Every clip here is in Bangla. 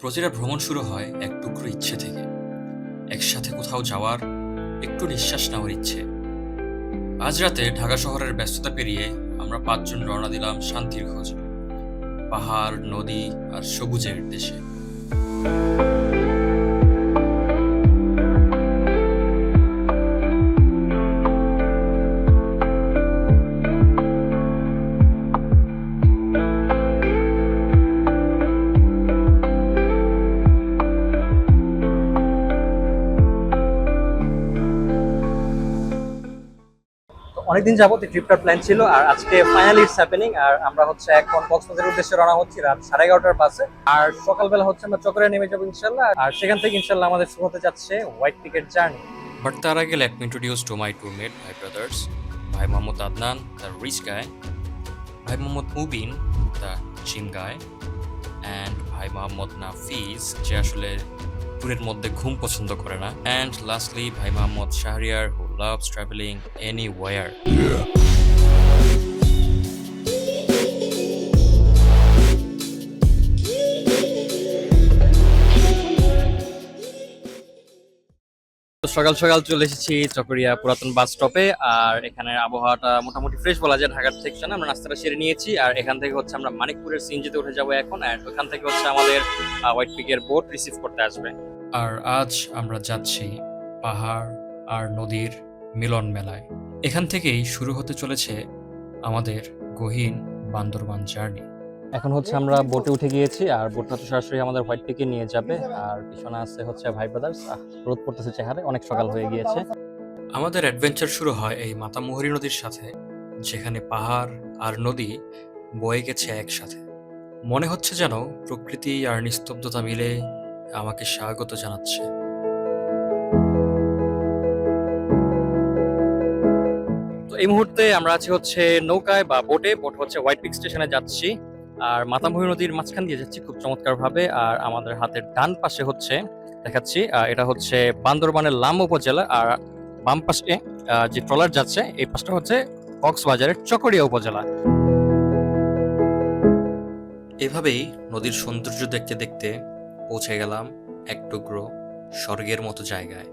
প্রতিটা ভ্রমণ শুরু হয় এক টুকরো ইচ্ছে থেকে। একসাথে কোথাও যাওয়ার একটু নিঃশ্বাস নেওয়ার ইচ্ছে। আজ রাতে ঢাকা শহরের ব্যস্ততা পেরিয়ে আমরা পাঁচজন রওনা দিলাম শান্তির খোঁজে। পাহাড়, নদী আর সবুজের দেশে। অনেকদিন যাবত এই ট্রিপটার প্ল্যান ছিল আর আজকে ফাইনালি ইটস হ্যাপেনিং আর আমরা হচ্ছে এখন কক্সবাজারের উদ্দেশ্যে রওনা হচ্ছি রাত সাড়ে এগারোটার বাসে। আর সকালবেলা হচ্ছে আমরা চক্রে নেমে যাব ইনশাল্লাহ। আর সেখান থেকে ইনশাল্লাহ আমাদের শুরু হতে যাচ্ছে হোয়াইট টিকেট জার্নি বাট তার আগে let me introduce to my two mate ভাই ব্রাদার্স ভাই মোহাম্মদ আদনান দ্য রিচ গায় ভাই মোহাম্মদ মুবিন দ্য জিম গায় অ্যান্ড ভাই মোহাম্মদ নাফিজ যে আসলে ট্যুরের মধ্যে ঘুম পছন্দ করে না। অ্যান্ড লাস্টলি ভাই Mohammad Shahriar who loves travelling anywhere সকাল সকাল চলে এসেছি চকরিয়া পুরাতন বাস স্টপে আর এখানে আবহাওয়াটা মোটামুটি ফ্রেশ বলা যায়, ঢাকার থেকে আমরা নাস্তাটা সেরে নিয়েছি, আর এখান থেকে হচ্ছে আমরা মানিকপুরের সিনজিতে উঠে যাব এখন আর ওখান থেকে হচ্ছে আমাদের হোয়াইট পিকের বোট রিসিভ করতে আসবে। আর আজ আমরা যাচ্ছি পাহাড় আর নদীর মিলন মেলায়। এখান থেকেই শুরু হতে চলেছে আমাদের গহীন বান্দরবান জার্নি। এখন হচ্ছে আমরা বোটে উঠে গিয়েছি, আর বোটটা তো সরাসরি আমাদের হোয়াইট পিকে নিয়ে যাবে। আর পিছনে আছে হচ্ছে ভাই ব্রাদার্স রোদ পড়তেছে চেহারে অনেক সকাল হয়ে গিয়েছে। আমাদের অ্যাডভেঞ্চার শুরু হয় এই মাতামুহুরী নদীর সাথে, যেখানে পাহাড় আর নদী বয়ে গেছে একসাথে। মনে হচ্ছে যেন প্রকৃতি আর নিস্তব্ধতা মিলে আমাকে স্বাগত জানাচ্ছে। এই মুহূর্তে আমরা আছি হচ্ছে নৌকায় বা বোটে, বোট হচ্ছে হোয়াইট পিক স্টেশনে যাচ্ছি। আর মাতামুহুরী নদীর মাঝখান দিয়ে যাচ্ছি খুব চমৎকার ভাবে আর আমাদের হাতের ডান পাশে হচ্ছে, দেখাচ্ছি এটা হচ্ছে বান্দরবানের লাম উপজেলা, আর বাম পাশে যে ট্রলার যাচ্ছে, এই পাশটা হচ্ছে কক্সবাজারের চকরিয়া উপজেলা। এভাবেই নদীর সৌন্দর্য দেখতে দেখতে পৌঁছে গেলাম এক টুকরো স্বর্গের মতো জায়গায়।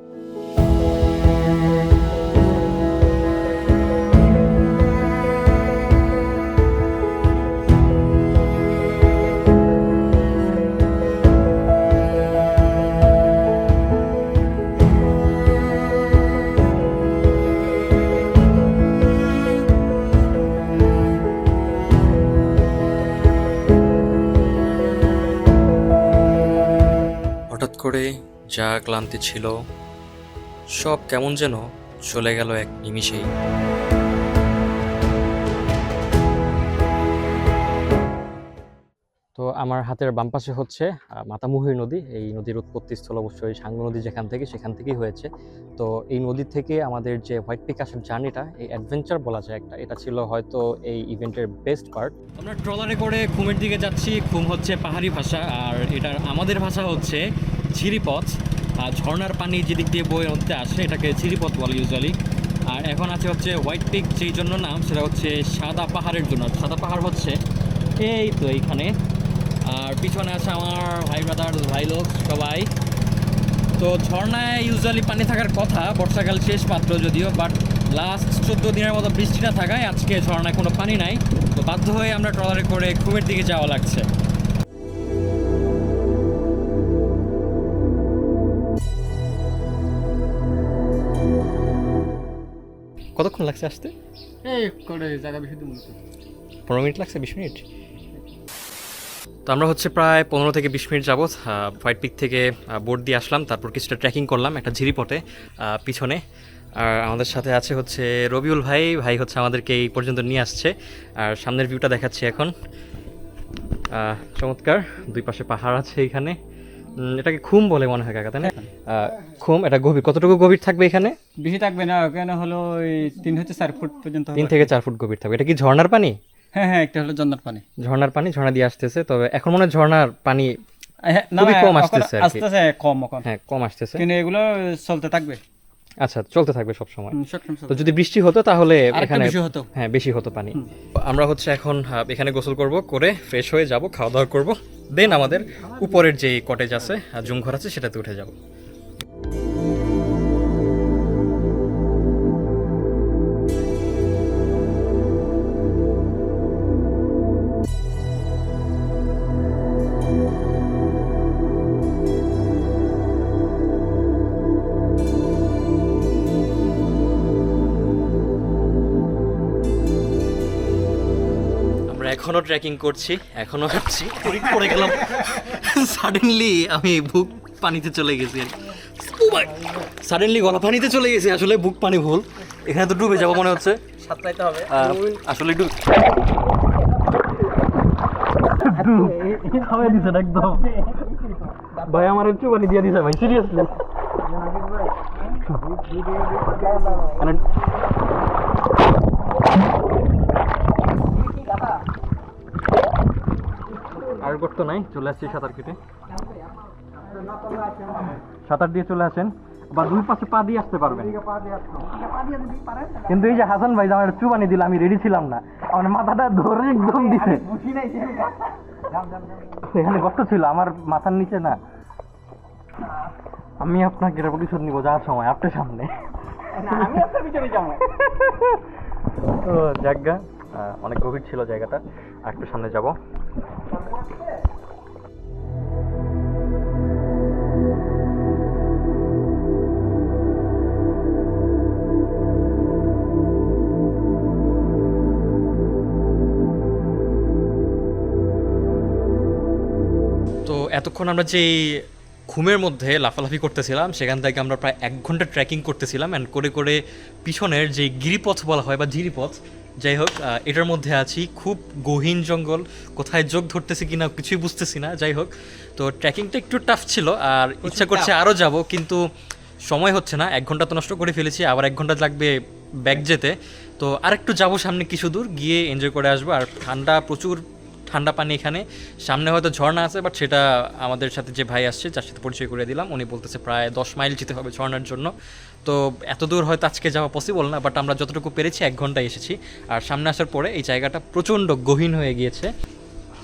করে যা ক্লান্তি ছিল সব কেমন যেন চলে গেল এক নিমিষেই। তো আমার হাতের বাম পাশে হচ্ছে মাতামুহুরী নদী। এই নদীর উৎপত্তি স্থল অবশ্যই সাঙ্গু নদী যেখান থেকে সেখান থেকেই হয়েছে। তো এই নদী থেকে আমাদের যে হোয়াইট পিক আসার জার্নিটা এই অ্যাডভেঞ্চার বলা যায় একটা এটা ছিল হয়তো এই ইভেন্টের বেস্ট পার্ট। আমরা ট্রলারে করে ঘুমের দিকে যাচ্ছি ঘুম হচ্ছে পাহাড়ি ভাষা আর এটার আমাদের ভাষা হচ্ছে ঝিরিপথ আর ঝর্ণার পানি যেদিক দিয়ে বয়ে নদীতে আসে, এটাকে ঝিরিপথ বলে ইউজুয়ালি আর এখন আছে হচ্ছে হোয়াইট পিক যেই জন্য নাম, সেটা হচ্ছে সাদা পাহাড়ের জন্য। সাদা পাহাড় হচ্ছে এই তো এইখানে। আর পিছনে আছে আমার ভাই ব্রাদার ভাই লোক, সবাই। তো ঝর্ণায় ইউজুয়ালি পানি থাকার কথা, বর্ষাকাল শেষ মাত্র যদিও বাট লাস্ট চোদ্দ দিনের মতো বৃষ্টি না থাকায় আজকে ঝর্ণায় কোনো পানি নাই। তো বাধ্য হয়ে আমরা ট্রলারে করে ঘুমের দিকে যাওয়া লাগছে। কতক্ষণ লাগছে আসতে? এই করে জায়গা বেশি দূর পনেরো মিনিট লাগছে বিশ মিনিট? তো আমরা হচ্ছে প্রায় পনেরো থেকে বিশ মিনিট যাবৎ হোয়াইট পিক থেকে বোট দিয়ে আসলাম তারপর কিছুটা ট্রেকিং করলাম একটা ঝিরিপথে আহ, পিছনে। আর আমাদের সাথে আছে হচ্ছে রবিউল ভাই ভাই হচ্ছে আমাদেরকে এই পর্যন্ত নিয়ে আসছে। আর সামনের ভিউটা দেখাচ্ছি এখন। চমৎকার দুই পাশে পাহাড় আছে এখানে। এটাকে খুম বলে মনে হয় কাকা তাই না? খুম এটা গভীর কতটুকু গভীর থাকবে এখানে? বেশি থাকবে না কেন হলো তিন হচ্ছে চার ফুট পর্যন্ত তিন থেকে চার ফুট গভীর থাকবে। এটা কি ঝর্ণার পানি? হ্যাঁ হ্যাঁ একটা হলো ঝর্নার পানি। ঝর্ণার পানি ঝর্ণা দিয়ে আসতেছে তবে এখন মনে হয় ঝর্ণার পানি হ্যাঁ, খুবই কম আসতেছে। আসতেছে কম এখন। হ্যাঁ কম আসতেছে। কিন্তু এগুলো চলতে থাকবে। আচ্ছা চলতে থাকবে সব সময় সবসময় তো যদি বৃষ্টি হতো তাহলে এখানে হতো। হ্যাঁ বেশি হতো পানি। আমরা হচ্ছে এখন এখানে গোসল করব করে ফ্রেশ হয়ে যাব খাওয়া দাওয়া করব দেন আমাদের উপরের যে কটেজ আছে জুম ঘর আছে সেটাতে উঠে যাব। ট্রেকিং করছি এখনও হাঁটছি পড়ে গেলাম। সাডেনলি আমি বুক পানিতে চলে গেছি। সাডেনলি গলা পানিতে চলে গেছি আসলে বুক পানি ভুল। এখানে তো ডুবে যাব মনে হচ্ছে। হবে। আসলে ডুব খাওয়াই দিছেন একদম। ভাই আমার একটু পানি দিয়ে দিছে ভাই সিরিয়াসলি করতো নাই চলে আসছি সাঁতার কেটে। সাঁতার দিয়ে চলে আসেন বা দুই পাশে পা দিয়ে আসতে পারবেন। কিন্তু এই যে হাসান ভাই আমার চুবানি দিল আমি রেডি ছিলাম না। আমার মাথাটা ধরে একদম দিছে। এখানে কষ্ট ছিল আমার মাথার নিচে না। আমি আপনাকে এর প্রতিশোধ নিবো যাওয়ার সময় আপনার সামনে। জায়গা অনেক গভীর ছিল জায়গাটা। আর একটু সামনে যাব। তো এতক্ষণ আমরা যে ঘুমের মধ্যে লাফালাফি করতেছিলাম, সেখান থেকে আমরা প্রায় এক ঘণ্টা ট্রেকিং করতেছিলাম অ্যান্ড করে করে পিছনের যে গিরিপথ বলা হয় বা জিরিপথ যাই হোক এটার মধ্যে আছি। খুব গহীন জঙ্গল। কোথায় যোগ ধরতেছি কিনা কিছুই বুঝতেছি না। যাই হোক তো ট্রেকিংটা একটু টাফ ছিল আর ইচ্ছা করছে আরও যাব কিন্তু সময় হচ্ছে না। এক ঘণ্টা তো নষ্ট করে ফেলেছি আবার এক ঘণ্টা লাগবে ব্যাগ যেতে। তো আরেকটু যাব সামনে কিছু দূর গিয়ে এনজয় করে আসব। আর ঠান্ডা প্রচুর ঠান্ডা পানি এখানে। সামনে হয়তো ঝর্ণা আছে বাট সেটা আমাদের সাথে যে ভাই আসছে যার সাথে পরিচয় করে দিলাম। উনি বলতেছে প্রায় দশ মাইল যেতে হবে ঝর্ণার জন্য। তো এত দূর হয়তো আজকে যাওয়া পসিবল না বাট আমরা যতটুকু পেরেছি এক ঘন্টায় এসেছি। আর সামনে আসার পরে এই জায়গাটা প্রচণ্ড গহীন হয়ে গিয়েছে।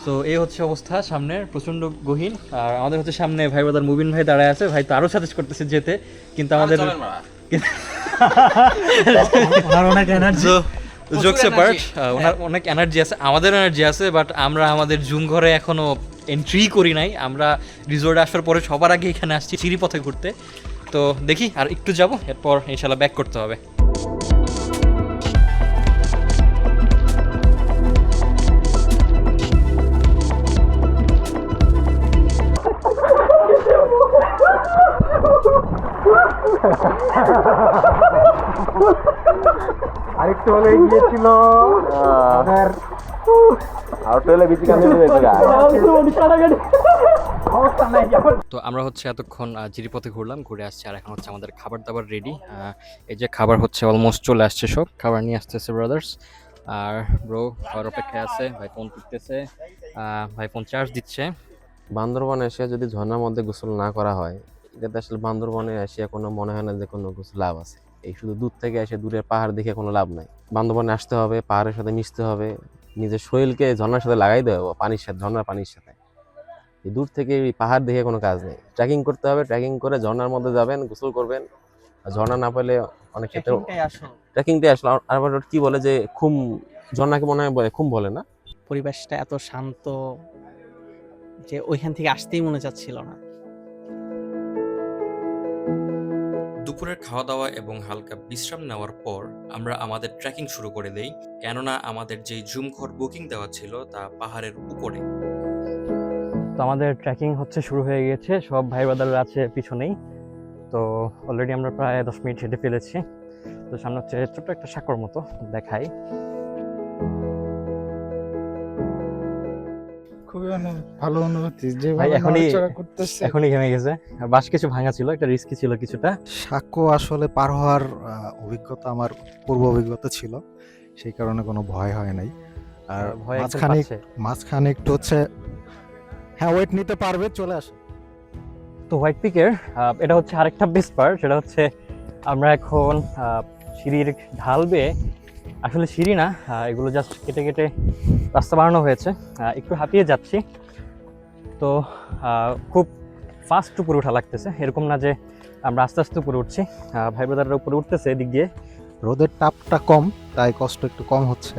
তো এই হচ্ছে অবস্থা সামনের প্রচণ্ড গহীন। আর আমাদের হচ্ছে সামনে ভাই বাদার মুবিন ভাই দাঁড়ায় আছে। ভাই তো আরও সাজেস্ট করতেছে যেতে কিন্তু আমাদের জোকস পার্ট ওনার অনেক এনার্জি আছে আমাদের এনার্জি আছে বাট আমরা আমাদের জুম ঘরে এখনও এন্ট্রি করি নাই। আমরা রিসোর্টে আসার পরে সবার আগে এখানে আসছি সিঁড়ি পথে ঘুরতে। তো দেখি আর একটু যাব এরপর ইনশাল্লাহ ব্যাক করতে হবে আরেকটু হলে গিয়েছিল তো আমরা হচ্ছে এতক্ষণ জিরিপথে ঘুরলাম, ঘুরে আসছি, আর এখন হচ্ছে আমাদের খাবার দাবার রেডি এই যে খাবার হচ্ছে অলমোস্ট চলে আসছে সব, খাবার নিয়ে আসতেছে ব্রাদার্স আর ব্রো খাবার অপেক্ষায় আছে, ভাই ফোন টিপতেছে ভাই ফোন চার্জ দিচ্ছে। বান্দরবনে এসে যদি ঝর্ণার মধ্যে গোসল না করা হয়, এটাতে আসলে বান্দরবনে এসে কোনো মনে হয় না যে কোনো কিছু লাভ আছে। এই শুধু দূর থেকে এসে দূরের পাহাড় দেখে কোনো লাভ নাই। বান্দরবনে আসতে হবে, পাহাড়ের সাথে মিশতে হবে, নিজের শরীরকে ঝর্ণার সাথে লাগাই দেবে পানির সাথে, ঝর্ণার পানির সাথে। দূর থেকে এই পাহাড় দেখে কোনো কাজ নেই। ট্রেকিং করতে হবে ট্রেকিং করে ঝর্ণার মধ্যে যাবেন গোসল করবেন। আর ঝর্ণা না পেলে অনেক ক্ষেত্রে ট্রেকিংটাই আসলে। আর- কি বলে যে খুম ঝর্ণাকে মনে হয় বলে খুম বলে না? পরিবেশটা এত শান্ত যে ওইখান থেকে আসতেই মনে চাচ্ছিল না। দুপুরের খাওয়া দাওয়া এবং হালকা বিশ্রাম নেওয়ার পর আমরা আমাদের ট্রেকিং শুরু করে দেই। কেননা আমাদের যে জুম ঘর বুকিং দেওয়া ছিল তা পাহাড়ের উপরে। তো আমাদের ট্রেকিং হচ্ছে শুরু হয়ে গিয়েছে সব ভাই ব্রাদাররা আছে পিছনেই। তো অলরেডি আমরা প্রায় দশ মিনিট হেঁটে ফেলেছি। তো সামনে হচ্ছে ছোট্ট একটা সাঁকর মতো দেখাই। খুবই ভালো অনুভূতি যে ভাই, এখনই- নড়াচড়া করতেছে। এখনই ঘেমে গেছে। বাস কিছু ভাঙা ছিল একটা রিস্কি ছিল কিছুটা। আসলে পার হওয়ার অভিজ্ঞতা আমার পূর্ব অভিজ্ঞতা ছিল। সেই কারণে কোনো ভয় হয় নাই। আর ভয় মাঝখানে মাঝখানে একটু হচ্ছে হ্যাঁ ওয়েট নিতে পারবে চলে আসে। তো হোয়াইট পিকের এটা হচ্ছে আরেকটা বেস্ট পার্ট সেটা হচ্ছে আমরা এখন সিঁড়ির ঢাল বেয়ে আসলে সিঁড়ি না এগুলো জাস্ট কেটে কেটে রাস্তা বানানো হয়েছে। একটু হাঁপিয়ে যাচ্ছি। তো খুব ফাস্ট উপরে ওঠা লাগতেছে। এরকম না যে আমরা আস্তে আস্তে উপরে উঠছি। ভাই ব্রাদাররা উপরে উঠতেছে এদিক দিয়ে। রোদের তাপটা কম তাই কষ্ট একটু কম হচ্ছে।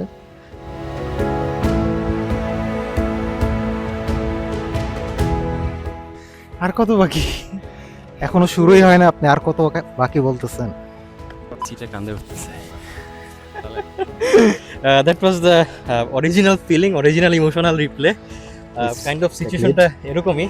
আর কত বাকি? এখনও শুরুই হয় না আপনি আর কত বাকি- বলতেছেন? চিটা কান্দে উঠতেছে। That was the original feeling original emotional replay kind of সিচুয়েশনটা এরকমই।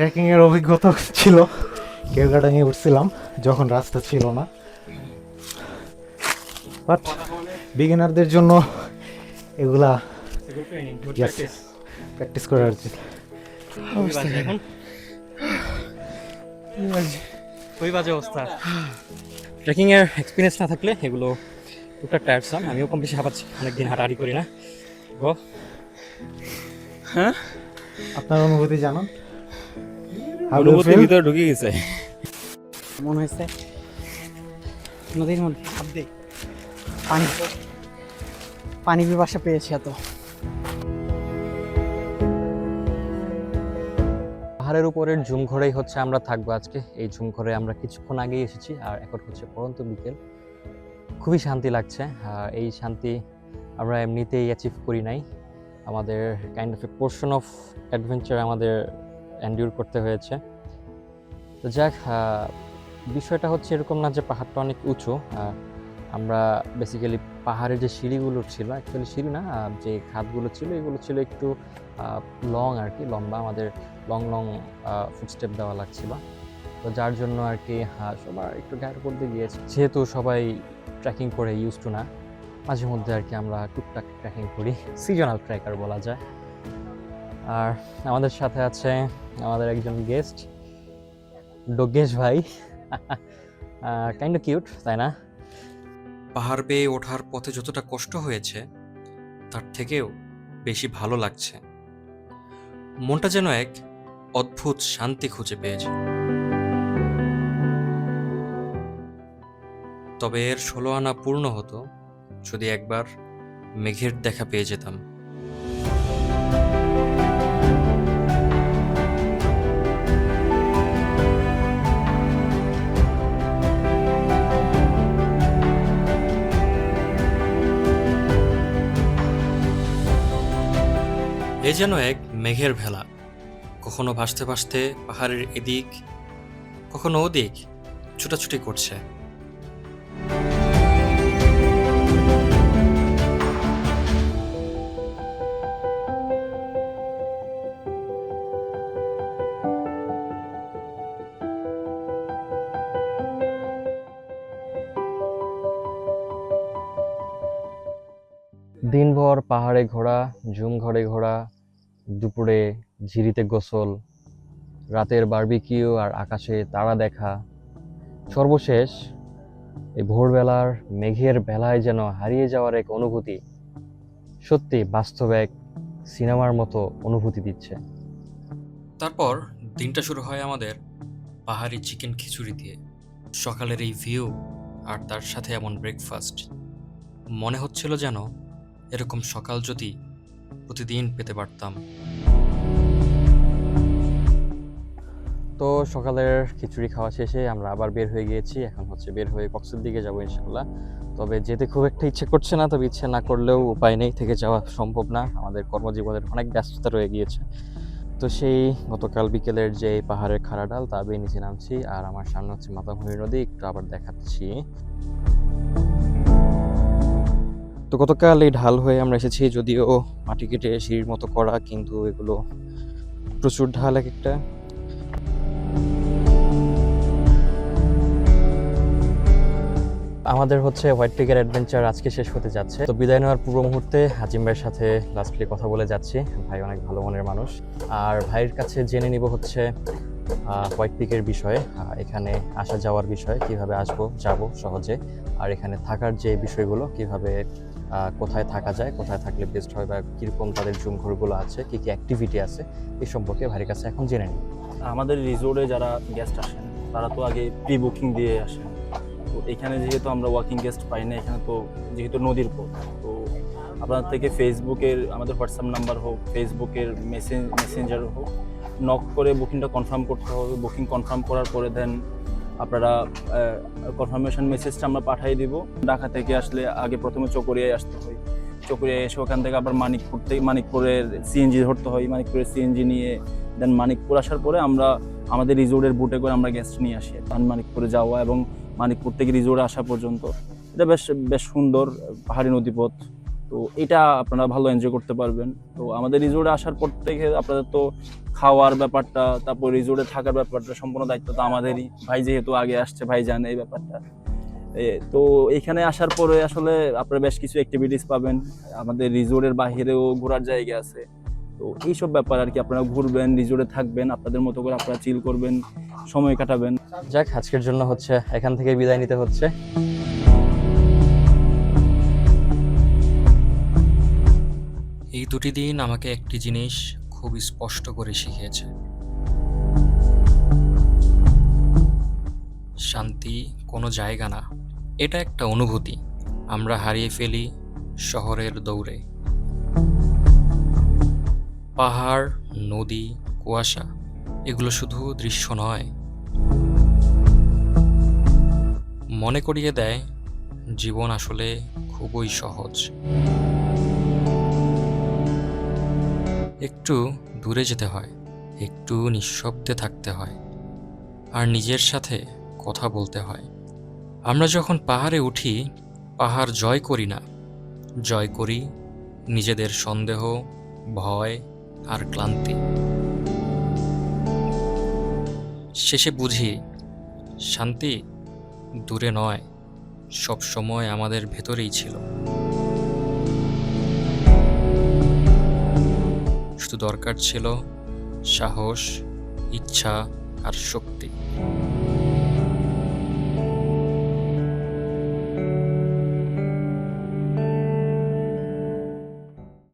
ট্রেকিং এর অভিজ্ঞতা ছিল। এ উঠছিলাম যখন রাস্তা ছিল না। বাট বিগিনারদের জন্য এগুলা প্র্যাকটিস করে আর কি। খুবই বাজে অবস্থা। ট্রেকিং এর এক্সপিরিয়েন্স না থাকলে এগুলো টুকটাক টায়ারসাম আমিও কম বেশি হাঁপাচ্ছি অনেকদিন হাঁটাহাঁটি করি না। গো। আপনার অনুভূতি জানান। ভিতরে ঢুকে গেছে। মনে হয়েছে নদীর মধ্যে পানি। পানি পিপাসা পেয়েছি এত। পাহাড়ের উপরের ঝুম ঘরেই হচ্ছে আমরা থাকব আজকে। এই ঝুম ঘরে আমরা কিছুক্ষণ আগেই এসেছি আর এখন হচ্ছে পরন্ত বিকেল। খুবই শান্তি লাগছে। আর এই শান্তি আমরা এমনিতেই অ্যাচিভ করি নাই। আমাদের kind of a portion of adventure আমাদের এন্ডিউর করতে হয়েছে। তো যাক বিষয়টা হচ্ছে এরকম না যে পাহাড়টা অনেক উঁচু। আমরা বেসিক্যালি পাহাড়ের যে সিঁড়িগুলো ছিল অ্যাকচুয়ালি সিঁড়ি না যে খাতগুলো ছিল, এগুলো ছিল একটু লং আর কি লম্বা, আমাদের লং লং ফুটস্টেপ দেওয়া লাগছিল। তো যার জন্য আর কি সবার একটু গায়ের করতে গিয়েছে। যেহেতু সবাই ট্রেকিং করে ইউজ টু না, মাঝে মধ্যে আর কি আমরা টুকটাক ট্রেকিং করি সিজনাল ট্রেকার বলা যায়। আর আমাদের সাথে আছে আমাদের একজন গেস্ট ডোগেশ ভাই। কাইন্ড কিউট তাই না? পাহাড় বেয়ে ওঠার পথে যতটা কষ্ট হয়েছে, তার থেকেও বেশি ভালো লাগছে। মনটা যেন এক অদ্ভুত শান্তি খুঁজে পেয়েছে। তবে এর ষোলো আনা পূর্ণ হতো যদি একবার মেঘের দেখা পেয়ে যেতাম। যেন এক মেঘের ভেলা। কখনো ভাসতে ভাসতে পাহাড়ের এদিক, কখনো ওদিক ছুটাছুটি করছে। দিনভর পাহাড়ে ঘোরা ঝুম ঘরে ঘোরা দুপুরে ঝিরিতে গোসল, রাতের বারবিকিউ আর আকাশে তারা দেখা। সর্বশেষ, এই ভোরবেলার মেঘের বেলায় যেন হারিয়ে যাওয়ার এক অনুভূতি, সত্যি বাস্তব এক সিনেমার মতো অনুভূতি দিচ্ছে। তারপর দিনটা শুরু হয় আমাদের পাহাড়ি চিকেন খিচুড়ি দিয়ে। সকালের এই ভিউ আর তার সাথে এমন ব্রেকফাস্ট মনে হচ্ছিল যেন এরকম সকাল যদি প্রতিদিন পেতে পারতাম। তো সকালের খিচুড়ি খাওয়া শেষে আমরা আবার বের হয়ে গিয়েছি। এখন হচ্ছে বের হয়ে কক্সের দিকে যাব ইনশাল্লাহ তবে যেতে খুব একটা ইচ্ছে করছে না, তবে ইচ্ছে না করলেও উপায় নেই, থেকে যাওয়া সম্ভব না। আমাদের কর্মজীবনের অনেক ব্যস্ততা রয়ে গিয়েছে। তো সেই গতকাল বিকেলের যে পাহাড়ের খাড়া ডাল, তা বেয়ে নিচে নামছি, আর আমার সামনে হচ্ছে মাতামুহুরি নদী, একটু আবার দেখাচ্ছি। তো গতকাল এই ঢাল হয়ে আমরা এসেছি, যদিও মাটি কেটে সিঁড়ির মতো করা, কিন্তু এগুলো প্রচুর ঢাল এক একটা। আমাদের হচ্ছে হোয়াইট টিকের অ্যাডভেঞ্চার আজকে শেষ হতে যাচ্ছে। তো বিদায় নেওয়ার পূর্ব মুহূর্তে হাজিম ভাইয়ের সাথে লাস্টলি কথা বলে যাচ্ছি। ভাই অনেক ভালো মনের মানুষ। আর ভাইয়ের কাছে জেনে নিব হচ্ছে হোয়াইট পিকের বিষয়ে এখানে আসা যাওয়ার বিষয়ে, কীভাবে আসব, যাব সহজে, আর এখানে থাকার যে বিষয়গুলো, কীভাবে কোথায় থাকা যায়, কোথায় থাকলে বেস্ট হয় বা কীরকম তাদের জুম ঘরগুলো আছে, কী কী অ্যাক্টিভিটি আছে এই সম্পর্কে ভাইয়ের কাছে এখন জেনে নিই। আমাদের রিসোর্টে যারা গেস্ট আসেন, তারা তো আগে প্রি বুকিং দিয়ে আসেন। তো এখানে যেহেতু আমরা ওয়াকিং গেস্ট পাই না, এখানে তো যেহেতু নদীর পথ, তো আপনার থেকে ফেসবুকের আমাদের হোয়াটসঅ্যাপ নাম্বার হোক ফেসবুকের মেসেঞ্জার হোক নক করে বুকিংটা কনফার্ম করতে হবে। বুকিং কনফার্ম করার পরে দেন আপনারা কনফার্মেশন মেসেজটা আমরা পাঠিয়ে দিব। ঢাকা থেকে আসলে আগে প্রথমে চকরিয়ায় আসতে হয়। চকরিয়ায় এসে ওখান থেকে আবার মানিকপুর থেকে মানিকপুরের সিএনজি ধরতে হয়। মানিকপুরের সিএনজি নিয়ে দেন মানিকপুর আসার পরে আমরা, আমাদের রিজোর্টের বুটে করে আমরা গেস্ট নিয়ে আসি। তান মানিকপুরে যাওয়া এবং মানিকপুর থেকে রিসোর্টে আসা পর্যন্ত। এটা বেশ বেশ সুন্দর পাহাড়ি নদীপথ। তো এটা আপনারা ভালো এনজয় করতে পারবেন। তো আমাদের রিজোর্টে আসার পর থেকে আপনাদের তো খাওয়ার ব্যাপারটা, তারপর রিজোর্টে থাকার ব্যাপারটা, সম্পূর্ণ দায়িত্ব তো আমাদেরই। ভাই যেহেতু আগে আসছে, ভাই জানে এই ব্যাপারটা। তো এখানে আসার পরে আসলে আপনারা বেশ কিছু অ্যাক্টিভিটিস পাবেন। আমাদের রিজোর্টের বাহিরেও ঘোরার জায়গা আছে। তো এইসব ব্যাপার আর কি আপনারা ঘুরবেন রিজোর্টে থাকবেন, আপনাদের মতো করে আপনারা চিল করবেন, সময় কাটাবেন। যাক, আজকের জন্য হচ্ছে এখান থেকে বিদায় নিতে হচ্ছে। দুটি দিন আমাকে একটি জিনিস খুব স্পষ্ট করে শিখিয়েছে। শান্তি কোনো জায়গা না। এটা একটা অনুভূতি। আমরা হারিয়ে ফেলি শহরের দৌড়ে। পাহাড়, নদী, কুয়াশা, এগুলো শুধু দৃশ্য নয়। মনে করিয়ে দেয়, জীবন আসলে খুবই সহজ। একটু দূরে যেতে হয়, একটু নিঃশব্দে থাকতে হয় আর নিজের সাথে কথা বলতে হয়। আমরা যখন পাহাড়ে উঠি, পাহাড় জয় করি না। জয় করি নিজেদের সন্দেহ, ভয় আর ক্লান্তি। শেষে বুঝি, শান্তি দূরে নয় সব সময় আমাদের ভেতরেই ছিল। শুধু দরকার ছিল সাহস ইচ্ছা আর শক্তি।